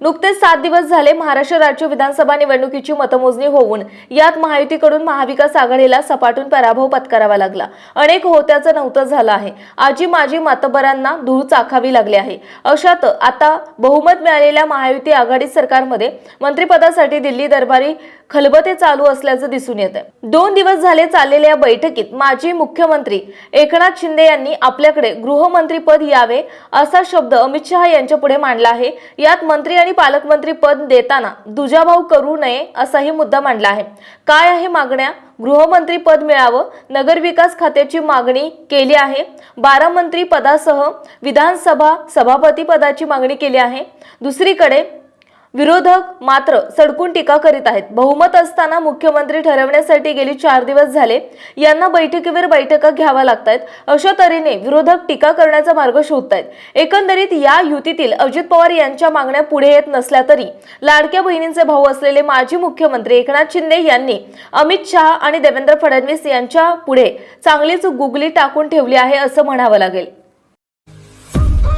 नुकतेच सात दिवस झाले महाराष्ट्र राज्य विधानसभा निवडणुकीची मतमोजणी होऊन यात महायुतीकडून महाविकास आघाडीला सपाटून पराभव पत्करावा लागला. अनेक होत्याचं नव्हतं झालं आहे. आजी माजी मतबरांना धूळ चाखावी लागली आहे. अशात आता बहुमत मिळालेल्या महायुती आघाडी सरकारमध्ये मंत्रिपदासाठी दिल्ली दरबारी खलबते चालू असल्याचं दिसून येत आहे दोन दिवस झाले चाललेल्या या बैठकीत माजी मुख्यमंत्री एकनाथ शिंदे यांनी आपल्याकडे गृहमंत्रीपद यावे असा शब्द अमित शहा यांच्या पुढे मांडला आहे. यात मंत्री आणि पालकमंत्री पद देताना दुजाभाव करू नये असाही मुद्दा मांडला आहे. काय आहे मागण्या? गृहमंत्री पद मिळावं? नगरविकास खात्याची मागणी केली आहे. बारा मंत्री पदासह विधानसभा सभापती पदाची मागणी केली आहे. दुसरीकडे विरोधक मात्र सडकून टीका करीत आहेत. बहुमत असताना मुख्यमंत्री ठरवण्यासाठी गेली चार दिवस झाले. यांना बैठकीवर बैठका घ्याव्या लागतायत. अशा तऱ्हेने विरोधक टीका करण्याचा मार्ग शोधतायत. एकंदरीत या युतीतील अजित पवार यांच्या मागण्या पुढे येत नसल्या तरी लाडक्या बहिणींचे भाऊ असलेले माजी मुख्यमंत्री एकनाथ शिंदे यांनी अमित शहा आणि देवेंद्र फडणवीस यांच्या पुढे चांगलीच गुगली टाकून ठेवली आहे असं म्हणावं लागेल.